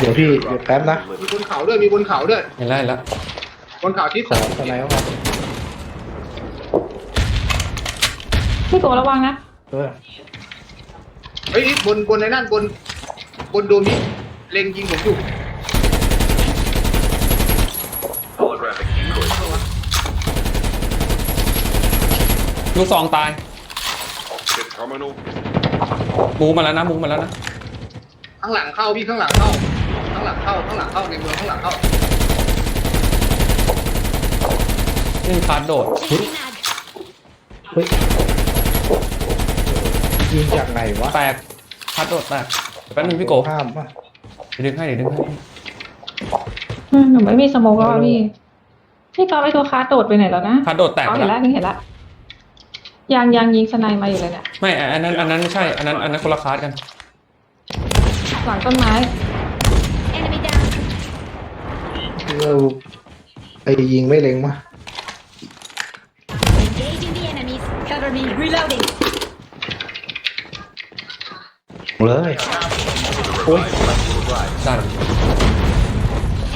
เดี๋ยวพี่เดี๋ยวแป๊บนะมีบนเขาด้วยมีบนเขาด้วยเห็นแล้วเห็นแล้วบนเขาที่ขสอองสไนด์มาพี่โกระวังนะเออเฮ้ยบนบนในนั่นบน บนโดมนี้เล็งยิงผมอยู่ Holographic decoy. ลูกซองตาย Chip terminal. มูมาแล้วนะมูมาแล้วนะข้างหลังเข้าพี่ข้างหลังเข้าข้างหลังเข้าข้างหลังเข้าในเมืองข้างหลังเข้านี่คาร์ดโดด Changing mag. เฮ้ยยิงจากไหนวะแตกคาร์ดโดดแตกแป๊บนึงพี่โกข้ามป่ะเดี๋ยวดึงให้เดี๋ยวดึงให้อืมหนูไม่มีสโมกแล้วอะพี่ พี่กอล์ฟไอ้ตัวคาร์ดโดดไปไหนแล้วนะคาร์ดโดดแตกอ๋อไปเห็นแล้แล้ววเพิ่งเห็นแล้วยังยังยิงสไนมาอยู่เลยเนี่ยไม่อันนั้นอันนั้นไม่ใช่อันนั้นอันนั้นคนละคาร์ดกันหลังต้นไม้ Enemy down. เราไอ้ยิงไม่เล็งมา Engaging the enemies. Cover me. Reloading. เลยโอ้ยดัน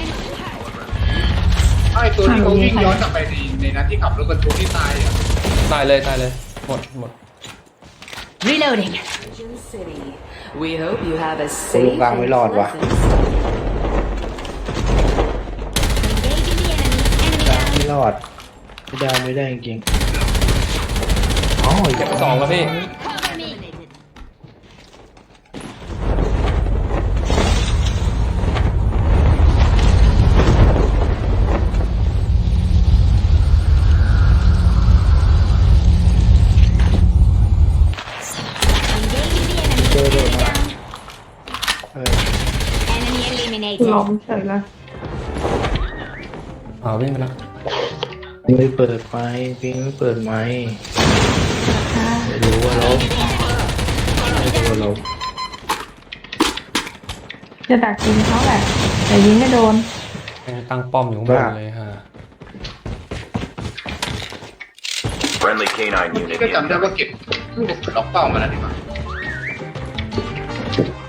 Enemy hurt. ไอ้ตัวที่เขาวิ่งย้อนกลับไปในในนั้นที่ขับรถบรรทุกที่ตายอะตายเลยตายเลย หมดหมด Reloading. Ocean City. We hope you have a โอ้ยลูก safe กลางไม่รอด and ว่ะ pleasant stay. Engaging the enemy. Enemy กลาง down. ไม่ รอดไม่ได้ไม่ได้จริงๆอ๋อเก็บไปสองแล้วพี่ Cover me. เจอโดด Enemy มา down. เออ Enemy ล้ eliminated. มเฉยเลย อ่าวิ่งไปแล้ว ไม่เปิดไฟปิงไม่เปิดไมค์ไม่รู้ว่าลบไม่รู้ว่าลบจะดักยิงเขาแหละแต่ยิงไม่โดนแม่งตั้งป้อมอยู่ข้างบนเลยฮะ Friendly canine นี่ unit ก็จำได้ incoming. ว่าเก็บลูกกระสุนล็อกเป้ามาแล้วนี่หว่า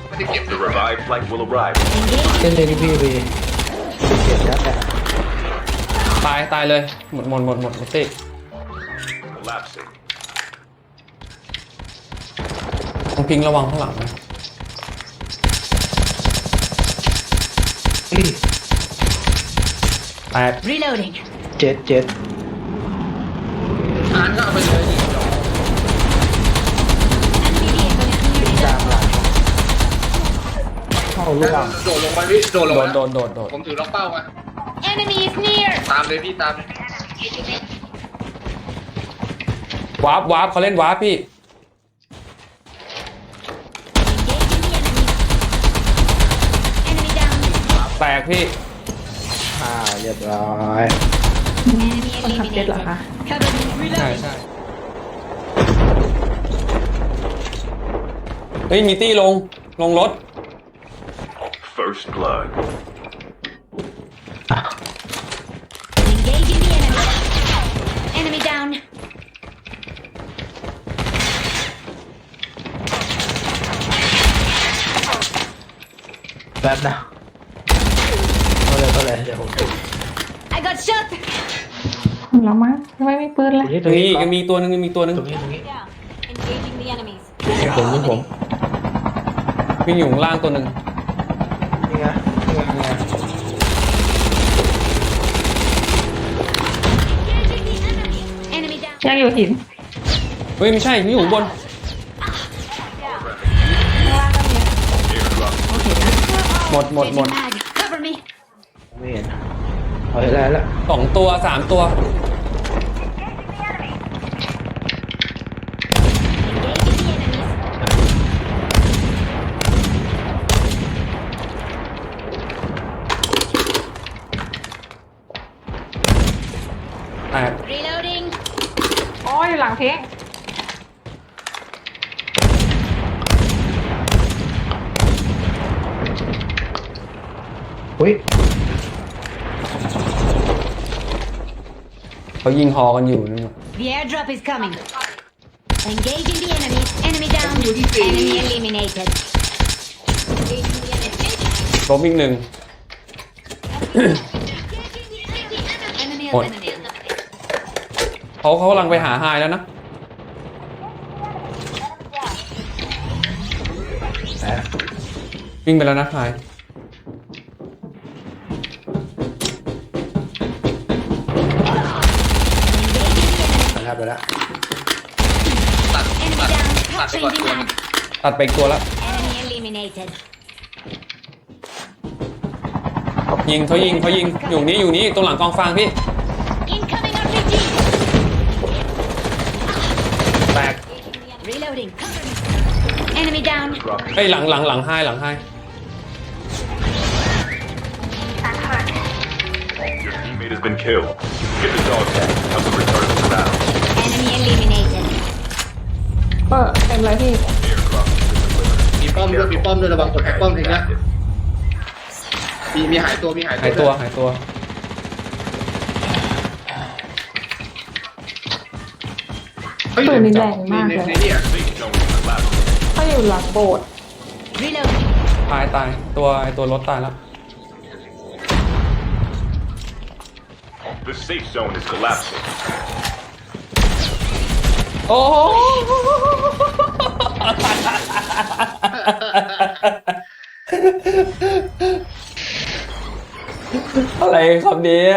ไม่ได้เก็บ The revived flight will arrive. เช่นเลยที่พี่ไปเก็บยัดอะตายตายเลยหมดหมดหมดหมดหมดสิ Collapsing. ต้องพิงระวังข้างหลังนะเฮ้ยแตก Reloading. เจ็ดเจ็ดอ่านก็เอาไปเลยนี่ Enemy vehicle is ก nearly ลาง done. หลังเข้าล่วงโดดลงไปพี่โดดลงโดไปนโดนโดนโดนผมถือล็อกเป้ามา Enemy is near. ตามเลยพี่ตามเลยวาร์ปวาร์ปเขาเล่นวาร์ปพี่ Engaging the enemy. Enemy down. แตกพี่อ่าเรียบร้อย Enemy คนขับเจ็ตเหรอ eliminated. คะ Cover me. ใช่ Reloading. ใช่เฮ้ยมีตี้ลงลงรถ First blood. Engaging the enemy. Enemy down. แป๊บนะก็เลยก็เลยเดี๋ยวผมติด I got shot. แล้วมั้งทำไมไม่ปืนตเลรยงนี้ตรงนี่นี้ยังมีตัวหนึงยังมีตัวหนึงตรงนี้ตรงนี้ Down. Engaging the enemies. นี่ผมนี่ผมวิ่งอยู่ข้างล่างตัวหนึ่งนี่ไงนี่ไงเนี่ย Enemy down. ยังอยู่หินเฮ้ยไม่ใช่วิ่งอยู่ข้างบน มดหมดหมด Changing mag. Cover me. ไม่เห็นเอาให้ได้แล้วสองตัวสามตัว Engaging the enemies. แตก Reloading. อ๋ออยู่หลังเพ้ง อุ้ยเขายิงฮอกันอยู่นั่นน่ะ The airdrop is coming. Engaging the enemies. Enemy down. Enemy Enemy eliminated. Engaging the enemy. ล้มอีกหนึ่ง Enemy Ôi. eliminated. เขาเขากำลังไปหาไฮแล้วนะนะวิ่งไปแล้วนะไฮ ไปแล้วไปแล้วตัด Enemy ตัด down. ตัดไปก่อน Changing ตัวหนึง mag. ตัดไปอีกตัวแล้ว Enemy eliminated. ยิงเขายิงเขายิงอยู่นี่อยู่นี่ตรงหลังกองฟางพี่ Incoming RPG. แตก Reloading. Cover me. Enemy down. Drop. เอ้ยหลังหลังหลังไฮหลังไฮ Your teammate has been killed. Get the dog tag. Help them return to the battle. Enemy eliminated. เปิดเต็มเลยพี่ Aircraft has been delivered. มีป้อมด้วยมีป้อมด้วยระวังกดแอคป้อมทิ้งนะมีมีหายตัวมีหายหายตัตัววหายตัวเฮ้ยปืนนี่แรงมากในเลยในเนี่ย Safe zone is collapsing. เขาอยู่หลังโบสถ์ Reloading. ตายตายตัวไอตัวรถตายแล้ว The safe zone is collapsing. โอ้อะไรครับเนี่ย